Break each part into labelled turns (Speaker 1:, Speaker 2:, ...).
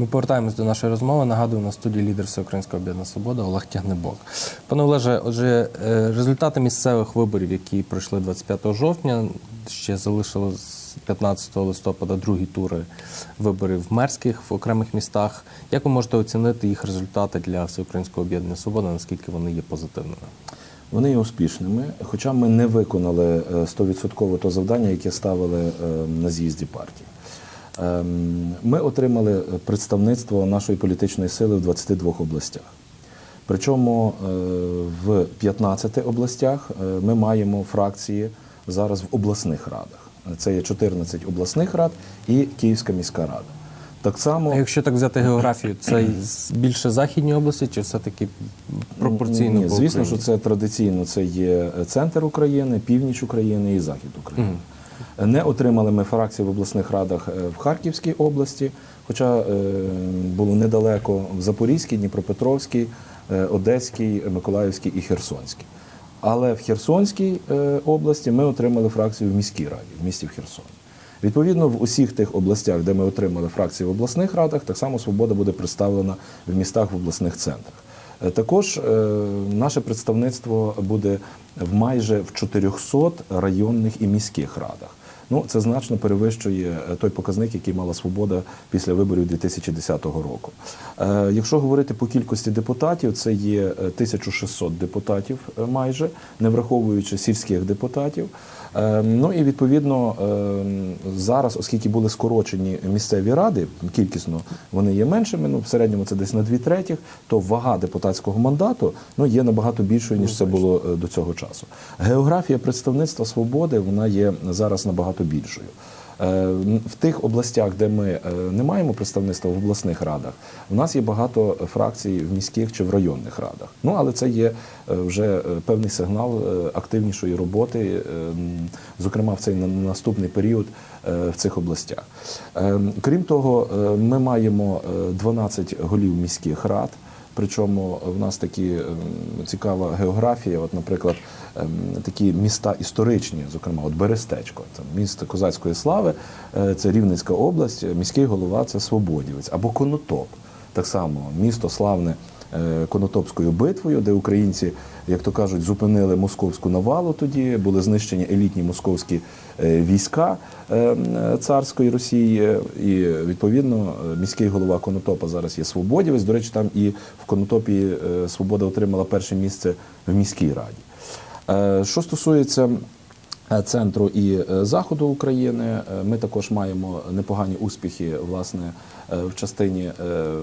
Speaker 1: Ми повертаємось до нашої розмови. Нагадую, на студії лідер Всеукраїнського об'єднання Свобода Олег Тягнебок. Пане Олеже, отже, е, результати місцевих виборів, які пройшли 25 жовтня, ще залишили з 15 листопада другі тури виборів мерських в окремих містах. Як ви можете оцінити їх результати для Всеукраїнського об'єднання Свобода? Наскільки вони є позитивними?
Speaker 2: Вони є успішними, хоча ми не виконали е, 100% то завдання, яке ставили е, на з'їзді партії. Ем, Ми отримали представництво нашої політичної сили в 22 областях. Причому е, в 15 областях е, ми маємо фракції зараз в обласних радах. Це є 14 обласних рад і Київська міська рада. Так само
Speaker 1: А якщо так взяти географію, це більше західні області, чи все-таки пропорційно?
Speaker 2: Ні, звісно, що це традиційно це є центр України, північ України і захід України. Не отримали ми фракції в обласних радах е, в Харківській області, хоча е, було недалеко в Запорізькій, Дніпропетровській, е, Одеській, Миколаївській і Херсонській. Але в Херсонській області ми отримали фракцію в міській раді, в місті Херсон. Відповідно, в усіх тих областях, де ми отримали фракції в обласних радах, так само свобода буде представлена в містах в обласних центрах. Також е, наше представництво буде в майже в 400 районних і міських радах. Ну, це значно перевищує е, той показник, який мала свобода після виборів 2010 року. Е, Якщо говорити по кількості депутатів, це є е, 1600 депутатів майже, не враховуючи сільських депутатів. Е, Ну і відповідно е, зараз, оскільки були скорочені місцеві ради, кількісно вони є меншими, ну в середньому це десь на дві третіх, то вага депутатського мандату ну є набагато більшою ніж це було е, до цього часу. Географія представництва свободи вона є зараз набагато більшою. Е, В тих областях, де ми е, не маємо представництва в обласних радах, у нас є багато фракцій в міських чи в районних радах. Ну але це є е, вже певний сигнал активнішої роботи, зокрема в цей наступний період в цих областях. Крім того, ми маємо е, 12 голів міських рад. Причому в нас такі ем, цікава географія. От, наприклад, ем, такі міста історичні, зокрема, от Берестечко, це місто козацької слави, е, це Рівненська область, міський голова це Свободівець або Конотоп. Так само місто славне Конотопською битвою, де українці, як то кажуть, зупинили московську навалу тоді, були знищені елітні московські е, війська е, царської Росії. І відповідно е, міський голова Конотопа зараз є Свободівець. До речі, там і в Конотопі е, Свобода отримала перше місце в міській раді. Е, Що стосується е, центру і е, заходу України, е, ми також маємо непогані успіхи власне е, в частині е, е,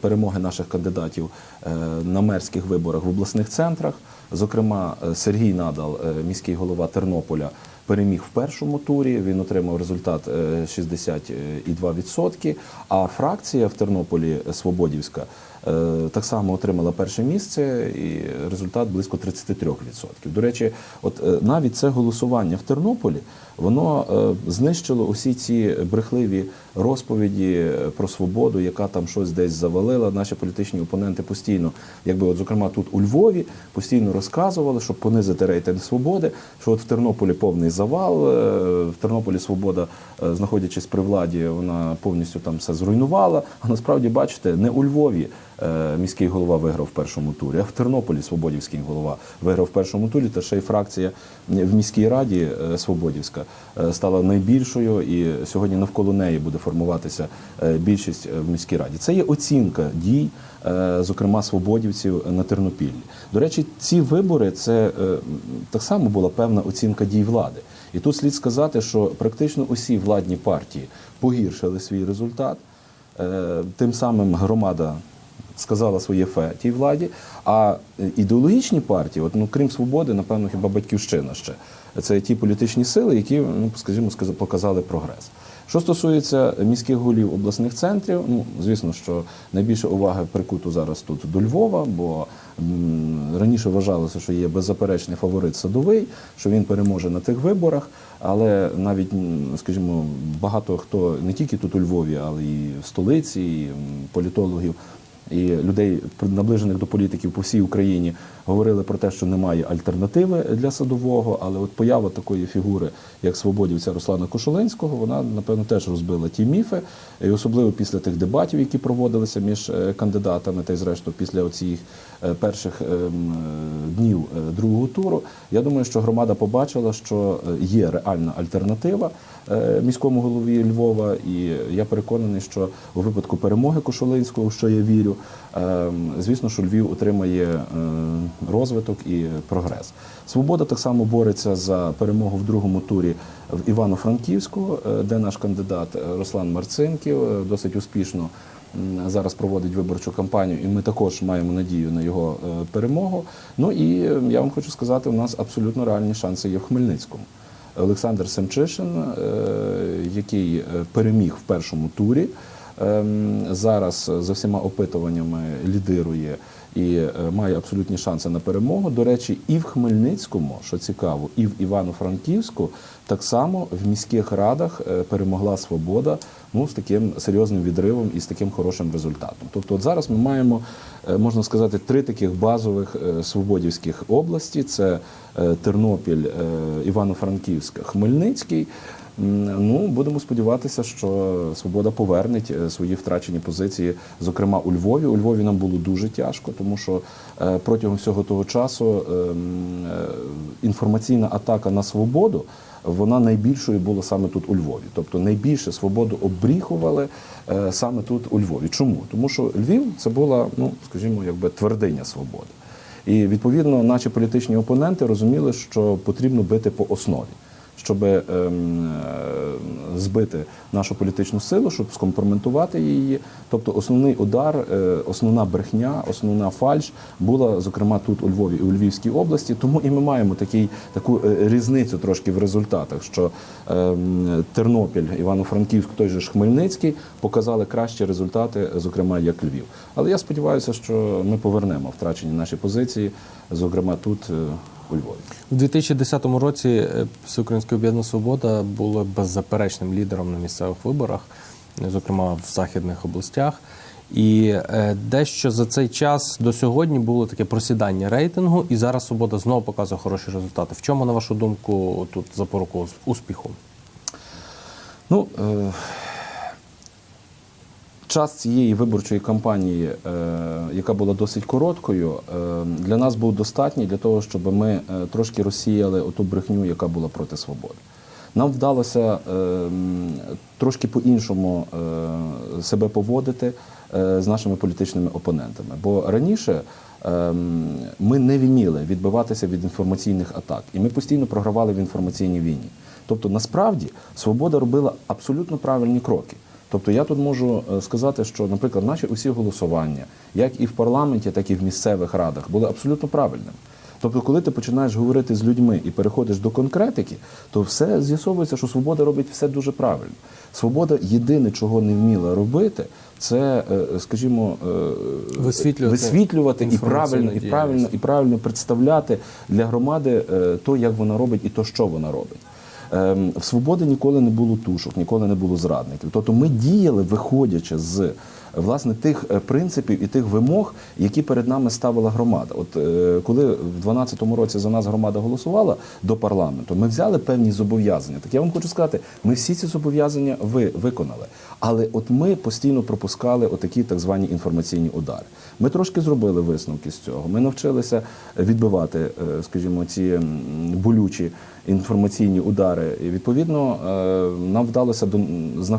Speaker 2: перемоги наших кандидатів е, на мерських виборах в обласних центрах. Зокрема, е, Сергій Надал, е, міський голова Тернополя, переміг в першому турі. Він отримав результат е, 62%. А фракція в Тернополі е, Свободівська е, так само отримала перше місце і результат близько 33%. До речі, от е, навіть це голосування в Тернополі воно е, знищило усі ці брехливі розповіді е, про свободу, яка там щось десь завалила. Наші політичні опоненти постійно, якби от зокрема тут у Львові, постійно розказували, щоб понизити рейтинг свободи, що от в Тернополі повний завал, е, в Тернополі свобода, е, знаходячись при владі, вона повністю там все зруйнувала. А насправді, бачите, не у Львові е, міський голова виграв в першому турі, а в Тернополі Свободівський голова виграв в першому турі, та ще й фракція в міській раді е, Свободівська е, стала найбільшою, і сьогодні навколо неї буде формуватися е, більшість е, в міській раді. Це є оцінка дій, е, зокрема свободівців на Тернопіллі. До речі, ці вибори це е, так само була певна оцінка дій влади. І тут слід сказати, що практично усі владні партії погіршили свій результат. Е, Тим самим громада сказала своє фе тій владі. А ідеологічні партії, от, ну, крім свободи, напевно, хіба батьківщина ще. Це ті політичні сили, які, ну, скажімо, показали прогрес. Що стосується міських голів обласних центрів, ну звісно, що найбільше уваги прикуто зараз тут до Львова, бо раніше вважалося, що є беззаперечний фаворит садовий, що він переможе на тих виборах. Але навіть, скажімо, багато хто не тільки тут у Львові, але і в столиці, і політологів і людей, наближених до політиків по всій Україні, говорили про те, що немає альтернативи для садового. Але от поява такої фігури, як свободівця Руслана Кошулинського, вона напевно теж розбила ті міфи, і особливо після тих дебатів, які проводилися між е, кандидатами, та й зрештою після оцих перших ем, е, днів е, другого туру. Я думаю, що громада побачила, що е, є реальна альтернатива е, міському голові Львова, і я переконаний, що у випадку перемоги Кошулинського, в що я вірю, ем, звісно, що Львів отримає е, розвиток і прогрес. Свобода так само бореться за перемогу в другому турі в Івано-Франківську, е, де наш кандидат е, Руслан Марцинків е, досить успішно зараз проводить виборчу кампанію, і ми також маємо надію на його е, перемогу. Ну і я вам хочу сказати, у нас абсолютно реальні шанси є в Хмельницькому. Олександр Семчишин, е, який е, переміг в першому турі, зараз за всіма опитуваннями лідирує і е, має абсолютні шанси на перемогу. До речі, і в Хмельницькому, що цікаво, і в Івано-Франківську так само в міських радах е, перемогла свобода. Ну з таким серйозним відривом і з таким хорошим результатом. Тобто, от зараз ми маємо, е, можна сказати, три таких базових свободівських області: це Тернопіль, Івано-Франківськ, Хмельницький. Ну, будемо сподіватися, що свобода повернеть е, свої втрачені позиції, зокрема у Львові. У Львові нам було дуже тяжко, тому що е, протягом всього того часу ем, е, інформаційна атака на свободу. Вона найбільшою була саме тут у Львові. Тобто найбільше свободу обріхували саме тут у Львові. Чому? Тому що Львів це була, ну скажімо, якби твердиня свободи. І відповідно наші політичні опоненти розуміли, що потрібно бити по основі, щоб ем, е, збити нашу політичну силу, щоб скомпроментувати її. Тобто основний удар, е, основна брехня, основна фальш була зокрема тут у Львові і у Львівській області. Тому і ми маємо такий таку е, різницю трошки в результатах, що ем, Тернопіль, Івано-Франківськ, той же ж Хмельницький показали кращі результати, зокрема як Львів. Але я сподіваюся, що ми повернемо втрачені наші позиції, зокрема тут е, у Львові.
Speaker 1: У 2010 році е, Всеукраїнська об'єднана свобода було беззаперечним лідером на місцевих виборах, зокрема в західних областях. І е, дещо за цей час до сьогодні було таке просідання рейтингу, і зараз свобода знову показує хороші результати. В чому, на вашу думку, тут запоруку успіху?
Speaker 2: Ну, е, час цієї виборчої кампанії, е, яка була досить короткою, е, для нас був достатній для того, щоб ми е, трошки розсіяли оту брехню, яка була проти свободи. Нам вдалося трошки по-іншому себе поводити з нашими політичними опонентами. Бо раніше ми не вміли відбиватися від інформаційних атак, і ми постійно програвали в інформаційній війні. Тобто, насправді, свобода робила абсолютно правильні кроки. Тобто я тут можу е, сказати, що, наприклад, наші усі голосування, як і в парламенті, так і в місцевих радах, були абсолютно правильними. Тобто, коли ти починаєш говорити з людьми і переходиш до конкретики, то все з'ясовується, що свобода робить все дуже правильно. Свобода єдине, чого не вміла робити, це, е, скажімо, е,
Speaker 1: Висвітлювати
Speaker 2: висвітлювати і правильно, і правильно, і правильно представляти для громади то, як вона робить, і то, що вона робить. Ем, В свободи ніколи не було тушок, ніколи не було зрадників. Тобто ми діяли, виходячи з власне тих е, принципів і тих вимог, які перед нами ставила громада. От е, коли в 2012 році за нас громада голосувала до парламенту, ми взяли певні зобов'язання. Так я вам хочу сказати, ми всі ці зобов'язання ви виконали. Але от ми постійно пропускали отакі так звані інформаційні удари. Ми трошки зробили висновки з цього. Ми навчилися відбивати, е, скажімо, ці болючі інформаційні удари. І відповідно нам вдалося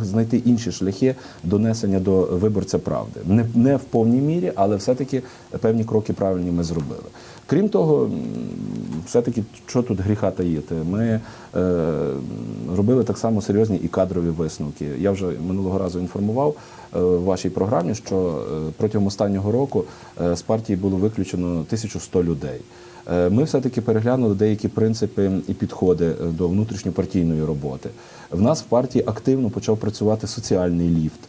Speaker 2: знайти інші шляхи донесення до виборця правди. Не, не в повній мірі, але все-таки певні кроки правильні ми зробили. Крім того, все-таки що тут гріха таїти? Ми е, робили так само серйозні і кадрові висновки. Я вже минулого разу інформував е, в вашій програмі, що е, протягом останнього року е, з партії було виключено 1100 людей. Е, Ми все-таки переглянули деякі принципи і підходи е, до внутрішньопартійної роботи. В нас в партії активно почав працювати соціальний ліфт.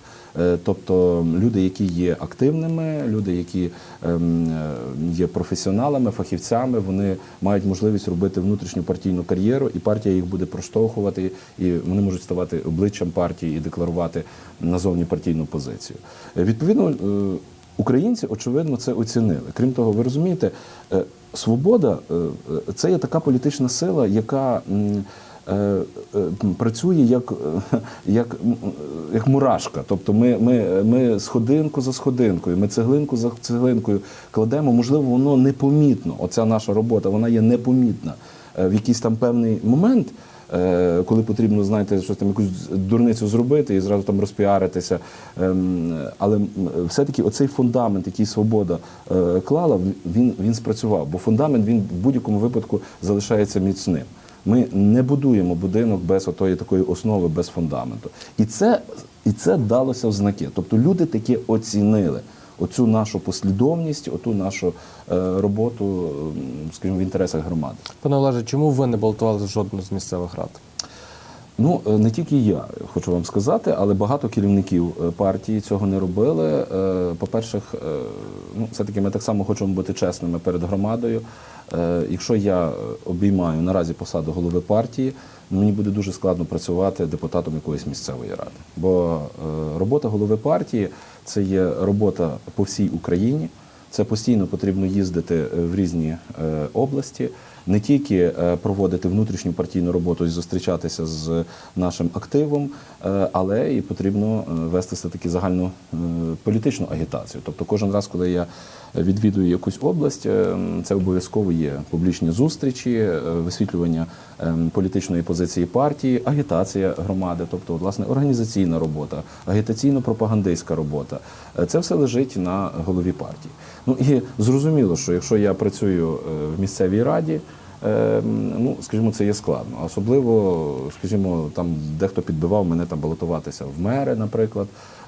Speaker 2: Е, Тобто люди, які є активними, люди, які ем, е, є професіоналами, фахівцями, вони мають можливість робити внутрішню партійну кар'єру, і партія їх буде проштовхувати, і вони можуть ставати обличчям партії і декларувати назовні партійну позицію. Е, Відповідно, Українці, очевидно, це оцінили. Крім того, ви розумієте, свобода це є така політична сила, яка. Е, е, Працює як, е, як, як мурашка. Тобто ми, ми, ми сходинку за сходинкою, ми цеглинку за цеглинкою кладемо. Можливо, воно непомітно. Оця наша робота, вона є непомітна в якийсь там певний момент. Коли потрібно, знаєте, щось там якусь дурницю зробити і зразу там розпіаритися. Ем, Але все-таки оцей фундамент, який свобода клала, він, він спрацював. Бо фундамент він в будь-якому випадку залишається міцним. Ми не будуємо будинок без отої такої основи, без фундаменту. І це, і це далося в знаки. Тобто люди таки оцінили оцю нашу послідовність, оту нашу е, роботу, скажімо, в інтересах громади.
Speaker 1: Пане Олеже, чому ви не балотували жодну з місцевих рад?
Speaker 2: Ну е, не тільки я хочу вам сказати, але багато керівників е, партії цього не робили. Е, По-перше, ну все-таки ми так само хочемо бути чесними перед громадою. Якщо я обіймаю наразі посаду голови партії, мені буде дуже складно працювати депутатом якоїсь місцевої ради. Бо робота голови партії це є робота по всій Україні. Це постійно потрібно їздити в різні області, не тільки е, проводити внутрішню партійну роботу і зустрічатися з нашим активом, е, але і потрібно е, вести все таки загальну політичну агітацію. Тобто, кожен раз, коли я відвідую якусь область, це обов'язково є публічні зустрічі, висвітлювання політичної позиції партії, агітація громади, тобто власне організаційна робота, агітаційно-пропагандистська робота. Це все лежить на голові партії. Ну і зрозуміло, що якщо я працюю в місцевій раді. Е, Ну, скажімо, це є складно. Особливо, скажімо, там дехто підбивав мене там балотуватися в мери, наприклад.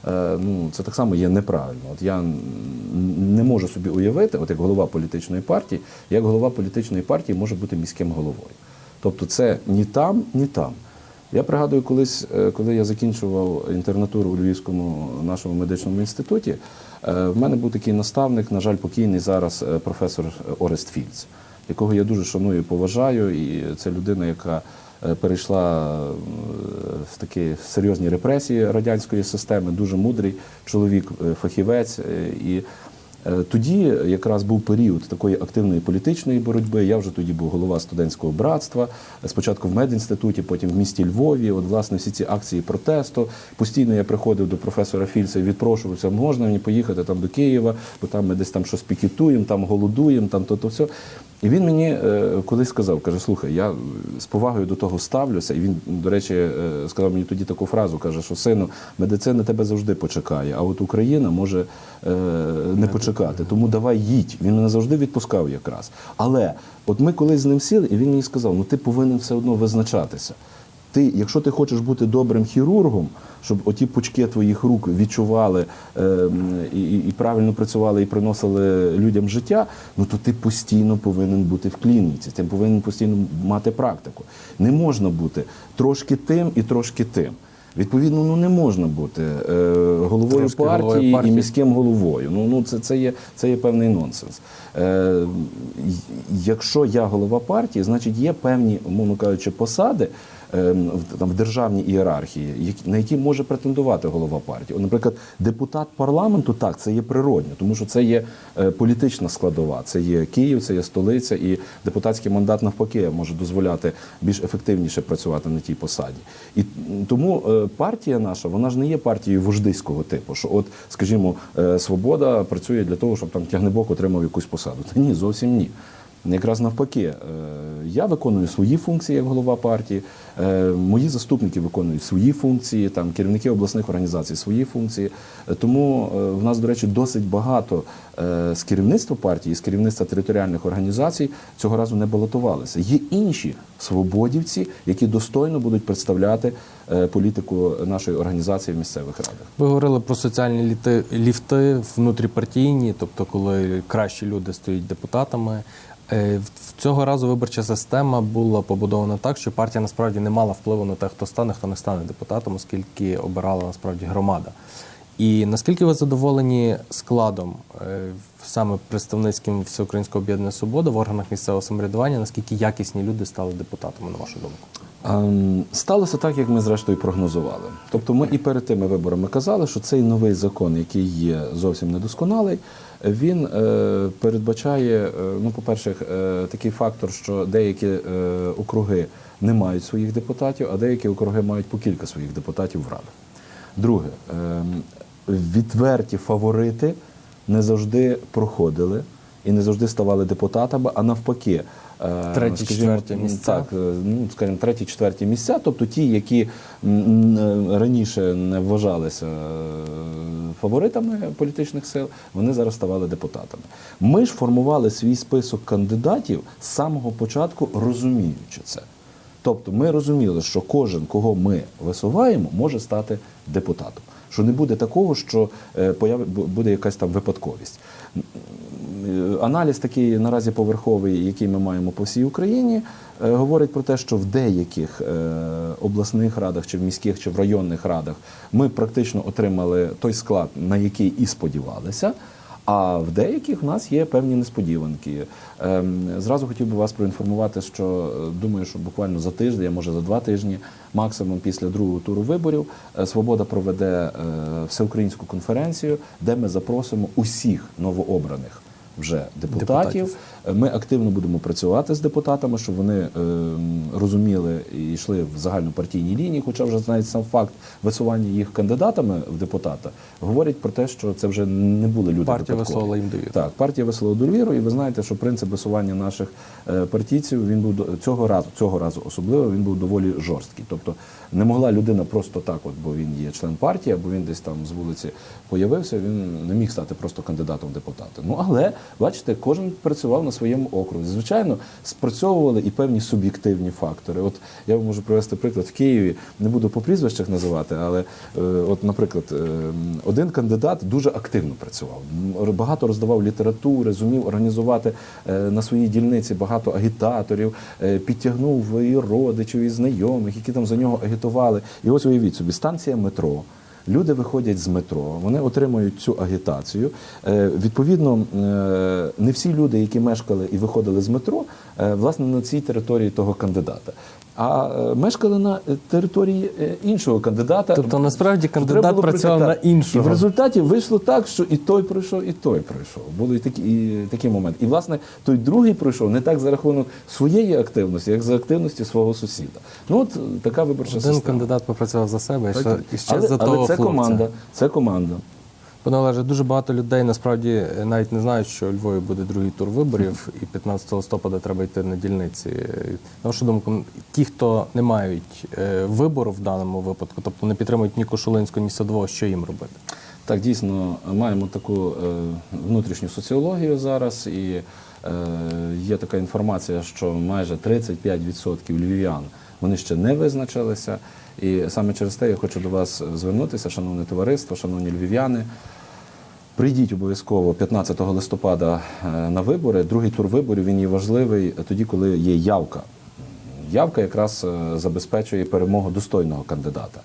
Speaker 2: Е, Ну, це так само є неправильно. От я не можу собі уявити, от як голова політичної партії, як голова політичної партії може бути міським головою. Тобто це ні там, ні там. Я пригадую, колись, е, коли я закінчував інтернатуру у Львівському нашому медичному інституті, е, в мене був такий наставник, на жаль, покійний зараз професор Орест Фільц, якого я дуже шаную і поважаю. І це людина, яка е, перейшла е, в такі серйозні репресії радянської системи, дуже мудрий чоловік, е, фахівець. І Тоді якраз був період такої активної політичної боротьби. Я вже тоді був голова студентського братства. Спочатку в медінституті, потім в місті Львові. От власне всі ці акції протесту. Постійно я приходив до професора Фільца і відпрошувався, можна мені поїхати там до Києва, бо там ми десь там щось пікетуємо, там голодуємо, там то то все. І він мені е, колись сказав, каже: слухай, я з повагою до того ставлюся. І він, до речі, е, сказав мені тоді таку фразу: каже, що сину, медицина тебе завжди почекає, а от Україна може е, не почекати. Тому давай їдь. Він мене завжди відпускав якраз. Але от ми колись з ним сіли, і він мені сказав: ну ти повинен все одно визначатися. Ти, якщо ти хочеш бути добрим хірургом, щоб оті пучки твоїх рук відчували е, і, і, правильно працювали і приносили людям життя, ну то ти постійно повинен бути в клініці, ти повинен постійно мати практику. Не можна бути трошки тим і трошки тим. Відповідно, ну не можна бути е, головою
Speaker 1: Трошки
Speaker 2: партії,
Speaker 1: партії.
Speaker 2: і міським головою. Ну, ну це, це, є, це є певний нонсенс. Е, якщо я голова партії, значить є певні, умовно кажучи, посади там, в державній ієрархії, на які може претендувати голова партії. Наприклад, депутат парламенту, так, це є природньо, тому що це є е, політична складова, це є Київ, це є столиця, і депутатський мандат навпаки може дозволяти більш ефективніше працювати на тій посаді. І тому е, партія наша, вона ж не є партією вождиського типу, що от, скажімо, е, свобода працює для того, щоб там тягнебок отримав якусь посаду. Та ні, зовсім ні. Якраз навпаки, е, я виконую свої функції як голова партії, е, мої заступники виконують свої функції, там керівники обласних організацій свої функції. Е, Тому в нас, до речі, досить багато з керівництва партії, з керівництва територіальних організацій цього разу не балотувалися. Є інші свободівці, які достойно будуть представляти політику нашої організації в місцевих радах.
Speaker 1: Ви говорили про соціальні ліфти внутріпартійні, тобто коли кращі люди стають депутатами. Е, Цього разу виборча система була побудована так, що партія насправді не мала впливу на те, хто стане, хто не стане депутатом, оскільки обирала насправді громада. І наскільки ви задоволені складом е, саме представницьким Всеукраїнського об'єднання Свобода в органах місцевого самоврядування, наскільки якісні люди стали депутатами, на вашу думку?
Speaker 2: Ем, Сталося так, як ми зрештою прогнозували. Тобто, ми і перед тими виборами казали, що цей новий закон, який є зовсім недосконалий, він е, передбачає, е, ну, по-перше, е, такий фактор, що деякі округи не мають своїх депутатів, а деякі округи мають по кілька своїх депутатів в раду. Друге, відверті фаворити не завжди проходили і не завжди ставали депутатами, а навпаки. Е,
Speaker 1: Треті,
Speaker 2: скажімо,
Speaker 1: четверті місця.
Speaker 2: Так, е, ну, скажімо, треті, четверті місця, тобто ті, які раніше не вважалися е, фаворитами політичних сил, вони зараз ставали депутатами. Ми ж формували свій список кандидатів з самого початку, розуміючи це. Тобто ми розуміли, що кожен, кого ми висуваємо, може стати депутатом. Що не буде такого, що е, буде якась там випадковість. Е, Аналіз такий наразі поверховий, який ми маємо по всій Україні, е, говорить про те, що в деяких обласних радах, чи в міських, чи в районних радах ми практично отримали той склад, на який і сподівалися. А в деяких в нас є певні несподіванки. Ем, Зразу хотів би вас проінформувати, що е, думаю, що буквально за тиждень, а може за два тижні, максимум після другого туру виборів, е, Свобода проведе е, всеукраїнську конференцію, де ми запросимо усіх новообраних вже депутатів.
Speaker 1: Депутатів.
Speaker 2: Ми активно будемо працювати з депутатами, щоб вони е, розуміли і йшли в загальнопартійній лінії. Хоча вже навіть сам факт висування їх кандидатами в депутата говорить про те, що це вже не були люди.
Speaker 1: Партія висловила їм довіру.
Speaker 2: Так, партія висловила довіру, і ви знаєте, що принцип висування наших е, партійців він був цього разу, цього разу особливо він був доволі жорсткий. Тобто не могла людина просто так, от, бо він є член партії, або він десь там з вулиці появився. Він не міг стати просто кандидатом в. Ну але бачите, кожен працював на своєму окрузі. Звичайно, спрацьовували і певні суб'єктивні фактори. От я можу привести приклад в Києві. Не буду по прізвищах називати, але е, от, наприклад, е, один кандидат дуже активно працював. Багато роздавав літератури, зумів організувати е, на своїй дільниці багато агітаторів, е, підтягнув і родичів, і знайомих, які там за нього агітували. І ось уявіть собі, станція метро. Люди виходять з метро, вони отримують цю агітацію. Е, Відповідно, е, не всі люди, які мешкали і виходили з метро, е, власне на цій території того кандидата. А е, мешкали на території е, іншого кандидата.
Speaker 1: Тобто, насправді, кандидат працював на іншого.
Speaker 2: І в результаті вийшло так, що і той пройшов, і той пройшов. Були і такі, і такі моменти. І власне той другий пройшов не так за рахунок своєї активності, як за активності свого сусіда. Ну от е, така виборча
Speaker 1: Один
Speaker 2: система.
Speaker 1: кандидат попрацював за себе, і ще, і ще
Speaker 2: але,
Speaker 1: за того
Speaker 2: але це
Speaker 1: хлопця.
Speaker 2: команда. Це команда.
Speaker 1: Пане Олеже, дуже багато людей насправді е, навіть не знають, що у Львові буде другий тур виборів, і 15 листопада треба йти на дільниці. На вашу думку, ті, хто не мають е, вибору в даному випадку, тобто не підтримують ні Кошулинського, ні Садового, що їм робити?
Speaker 2: Так, дійсно, маємо таку е, внутрішню соціологію зараз, і є така інформація, що майже 35% львів'ян вони ще не визначилися. І саме через те я хочу до вас звернутися, шановне товариство, шановні львів'яни. Прийдіть обов'язково 15 листопада е, на вибори. Другий тур виборів він є важливий тоді, коли є явка. Явка якраз е, забезпечує перемогу достойного кандидата.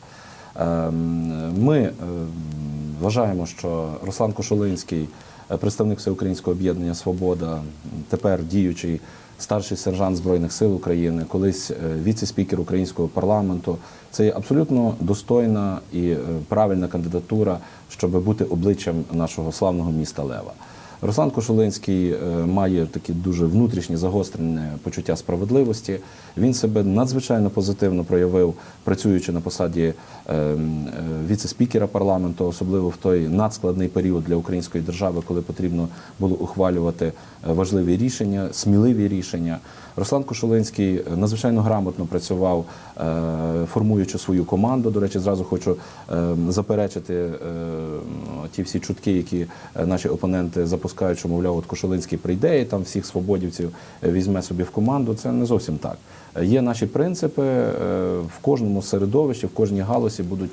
Speaker 2: Ем, Ми е, вважаємо, що Руслан Кошулинський, представник Всеукраїнського об'єднання Свобода, тепер діючий старший сержант Збройних сил України, колись е, віце-спікер українського парламенту. Це є абсолютно достойна і е, правильна кандидатура, щоб бути обличчям нашого славного міста Лева. Руслан Кошулинський е, має такі дуже внутрішні загострене почуття справедливості. Він себе надзвичайно позитивно проявив, працюючи на посаді е, е, віце-спікера парламенту, особливо в той надскладний період для української держави, коли потрібно було ухвалювати важливі рішення, сміливі рішення. Руслан Кошулинський е, надзвичайно грамотно працював, е, формуючи свою команду. До речі, зразу хочу е, заперечити ті всі чутки, які наші опоненти запускають, що мовляв, от Кошулинський прийде і там всіх свободівців візьме собі в команду. Це не зовсім так. Є наші принципи в кожному середовищі, в кожній галузі будуть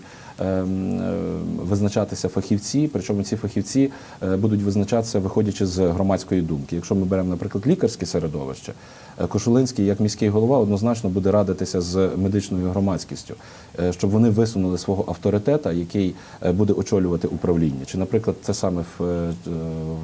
Speaker 2: визначатися фахівці. Причому ці фахівці е, будуть визначатися, виходячи з громадської думки. Якщо ми беремо, наприклад, лікарське середовище, е, Кошулинський, як міський голова, однозначно буде радитися з медичною громадськістю, е, щоб вони висунули свого авторитета, який е, буде очолювати управління. Чи, наприклад, це саме в, е,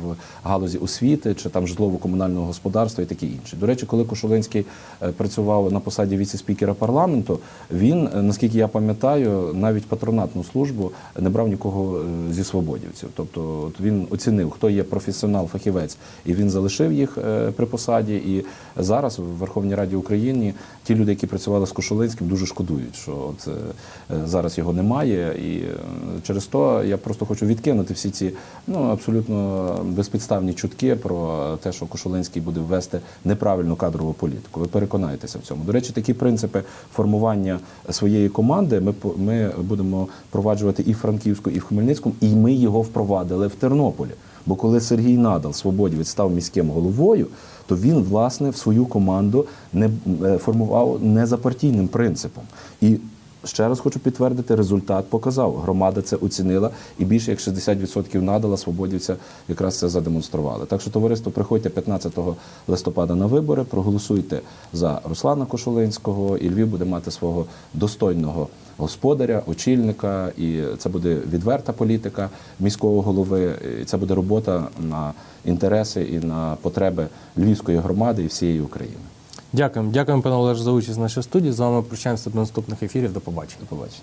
Speaker 2: в галузі освіти, чи там житлово-комунального господарства і таке інше. До речі, коли Кошулинський е, працював на посаді віце-спікера парламенту, він, е, наскільки я пам'ятаю, навіть патронатну службу не брав нікого е, зі свободівців. Тобто от він оцінив, хто є професіонал, фахівець, і він залишив їх е, при посаді. І зараз в Верховній Раді України ті люди, які працювали з Кошулинським, дуже шкодують, що от, е, зараз його немає. І через то я просто хочу відкинути всі ці ну абсолютно безпідставні чутки про те, що Кошулинський буде ввести неправильну кадрову політику. Ви переконаєтеся в цьому. До речі, такі принципи формування своєї команди ми ми будемо впроваджувати і в Франківську, і в Хмельницькому, і ми його впровадили в Тернополі. Бо коли Сергій Надал, свободівець, став міським головою, то він власне в свою команду не е, формував не за партійним принципом. І ще раз хочу підтвердити, результат показав. Громада це оцінила, і більше як 60% надала свободівця якраз це задемонстрували. Так що товариство, приходьте 15 листопада на вибори, проголосуйте за Руслана Кошулинського, і Львів буде мати свого достойного господаря, очільника, і це буде відверта політика міського голови. І це буде робота на інтереси і на потреби львівської громади і всієї України.
Speaker 1: Дякуємо. Дякуємо, пане Олеже, за участь в нашій студії. З вами прощаємося до наступних ефірів. До побачення.
Speaker 2: До побачення.